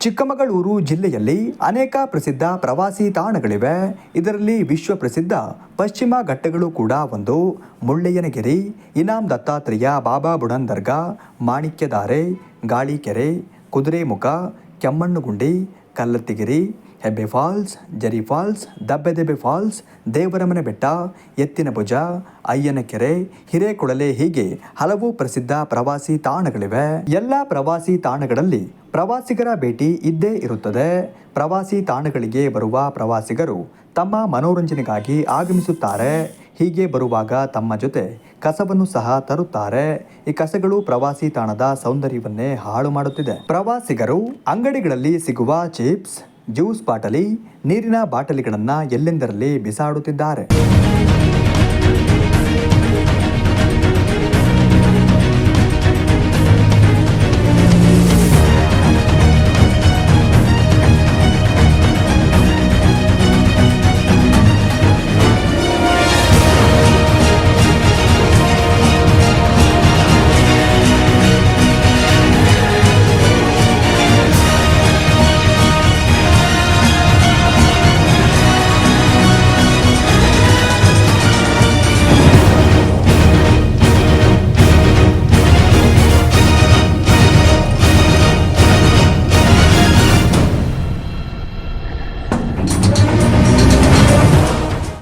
ಚಿಕ್ಕಮಗಳೂರು ಜಿಲ್ಲೆಯಲ್ಲಿ ಅನೇಕ ಪ್ರಸಿದ್ಧ ಪ್ರವಾಸಿ ತಾಣಗಳಿವೆ. ಇದರಲ್ಲಿ ವಿಶ್ವ ಪ್ರಸಿದ್ಧ ಪಶ್ಚಿಮ ಘಟ್ಟಗಳು ಕೂಡ ಒಂದು. Mullayanagiri, Inam Dattatreya Baba Budan Dargah Manikyadhara, Galikere, Kudremukh, Kemmangundi, Kallathigiri Hebbe falls, Jari falls Dabbadabbe falls, Devaramane Betta, Ettina Bhuja ಅಯ್ಯನಕೆರೆ ಹಿರೇಕೊಳಲೆ ಹೀಗೆ ಹಲವು ಪ್ರಸಿದ್ಧ ಪ್ರವಾಸಿ ತಾಣಗಳಿವೆ. ಎಲ್ಲ ಪ್ರವಾಸಿ ತಾಣಗಳಲ್ಲಿ ಪ್ರವಾಸಿಗರ ಭೇಟಿ ಇದ್ದೇ ಇರುತ್ತದೆ. ಪ್ರವಾಸಿ ತಾಣಗಳಿಗೆ ಬರುವ ಪ್ರವಾಸಿಗರು ತಮ್ಮ ಮನೋರಂಜನೆಗಾಗಿ ಆಗಮಿಸುತ್ತಾರೆ. ಹೀಗೆ ಬರುವಾಗ ತಮ್ಮ ಜೊತೆ ಕಸವನ್ನು ಸಹ ತರುತ್ತಾರೆ. ಈ ಕಸಗಳು ಪ್ರವಾಸಿ ತಾಣದ ಸೌಂದರ್ಯವನ್ನೇ ಹಾಳು ಮಾಡುತ್ತಿದೆ. ಪ್ರವಾಸಿಗರು ಅಂಗಡಿಗಳಲ್ಲಿ ಸಿಗುವ ಚಿಪ್ಸ್ ಜ್ಯೂಸ್ ಬಾಟಲಿ ನೀರಿನ ಬಾಟಲಿಗಳನ್ನು ಎಲ್ಲೆಂದರಲ್ಲಿ ಬಿಸಾಡುತ್ತಿದ್ದಾರೆ?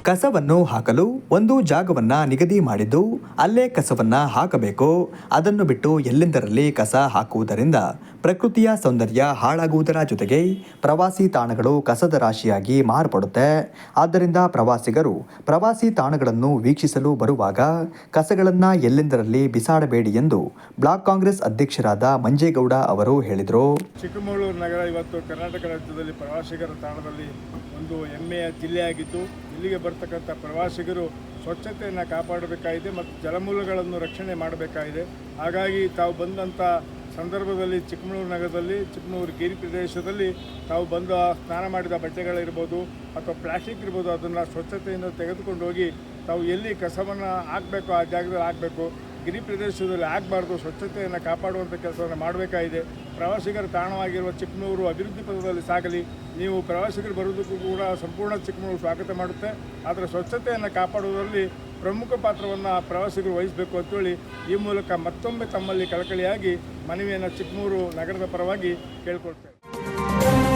ಕಸವನ್ನು ಹಾಕಲು ಒಂದು ಜಾಗವನ್ನ ನಿಗದಿ ಮಾಡಿದ್ದು, ಅಲ್ಲೇ ಕಸವನ್ನ ಹಾಕಬೇಕು, ಅದನ್ನು ಬಿಟ್ಟು ಎಲ್ಲೆಂದರಲ್ಲಿ ಕಸ ಹಾಕುವುದರಿಂದ ಪ್ರಕೃತಿಯ ಸೌಂದರ್ಯ ಹಾಳಾಗುವುದರ ಜೊತೆಗೆ ಪ್ರವಾಸಿ ತಾಣಗಳು ಕಸದ ರಾಶಿಯಾಗಿ ಮಾರ್ಪಡುತ್ತೆ. ಆದ್ದರಿಂದ ಪ್ರವಾಸಿಗರು ಪ್ರವಾಸಿ ತಾಣಗಳನ್ನು ವೀಕ್ಷಿಸಲು ಬರುವಾಗ ಕಸಗಳನ್ನು ಎಲ್ಲೆಂದರಲ್ಲಿ ಬಿಸಾಡಬೇಡಿ ಎಂದು ಬ್ಲಾಕ್ ಕಾಂಗ್ರೆಸ್ ಅಧ್ಯಕ್ಷರಾದ ಮಂಜೇಗೌಡ ಅವರು ಹೇಳಿದರು. ಚಿಕ್ಕಮಗಳೂರು ನಗರ, ಇವತ್ತು ಕರ್ನಾಟಕ ರಾಜ್ಯದಲ್ಲಿ ಪ್ರವಾಸಿಗರ ತಾಣದಲ್ಲಿ ಒಂದು ಹೆಮ್ಮೆಯ ಜಿಲ್ಲೆಯಾಗಿದ್ದು ಇಲ್ಲಿಗೆ ಬರ್ತಕ್ಕಂಥ ಪ್ರವಾಸಿಗರು ಸ್ವಚ್ಛತೆಯನ್ನು ಕಾಪಾಡಬೇಕಾಗಿದೆ ಮತ್ತು ಜಲಮೂಲಗಳನ್ನು ರಕ್ಷಣೆ ಮಾಡಬೇಕಾಗಿದೆ. ಹಾಗಾಗಿ ತಾವು ಬಂದಂಥ ಸಂದರ್ಭದಲ್ಲಿ ಚಿಕ್ಕಮಗಳೂರು ನಗರದಲ್ಲಿ, ಚಿಕ್ಕಮಗಳೂರು ಗಿರಿ ಪ್ರದೇಶದಲ್ಲಿ ತಾವು ಬಂದು ಸ್ನಾನ ಮಾಡಿದ ಬಟ್ಟೆಗಳಿರ್ಬೋದು ಅಥವಾ ಪ್ಲಾಸ್ಟಿಕ್ ಇರ್ಬೋದು, ಅದನ್ನು ಸ್ವಚ್ಛತೆಯಿಂದ ತೆಗೆದುಕೊಂಡು ಹೋಗಿ ತಾವು ಎಲ್ಲಿ ಕಸವನ್ನು ಹಾಕಬೇಕು ಆ ಜಾಗದಲ್ಲಿ ಹಾಕಬೇಕು. ಗಿರಿ ಪ್ರದೇಶದಲ್ಲಿ ಆಗಬಾರ್ದು, ಸ್ವಚ್ಛತೆಯನ್ನು ಕಾಪಾಡುವಂಥ ಕೆಲಸವನ್ನು ಮಾಡಬೇಕಾಗಿದೆ. ಪ್ರವಾಸಿಗರ ತಾಣವಾಗಿರುವ ಚಿಕ್ಕಮಗಳೂರು ಅಭಿವೃದ್ಧಿ ಪಥದಲ್ಲಿ ಸಾಗಲಿ. ನೀವು ಪ್ರವಾಸಿಗರು ಬರುವುದಕ್ಕೂ ಕೂಡ ಸಂಪೂರ್ಣ ಚಿಕ್ಕಮಗಳೂರು ಸ್ವಾಗತ ಮಾಡುತ್ತೆ. ಆದರೆ ಸ್ವಚ್ಛತೆಯನ್ನು ಕಾಪಾಡುವುದರಲ್ಲಿ ಪ್ರಮುಖ ಪಾತ್ರವನ್ನು ಪ್ರವಾಸಿಗರು ವಹಿಸಬೇಕು ಅಂತೇಳಿ ಈ ಮೂಲಕ ಮತ್ತೊಮ್ಮೆ ತಮ್ಮಲ್ಲಿ ಕಳಕಳಿಯಾಗಿ ಮನವಿಯನ್ನು ಚಿಕ್ಕಮಗಳೂರು ನಗರದ ಪರವಾಗಿ ಕೇಳ್ಕೊಳ್ತೇವೆ.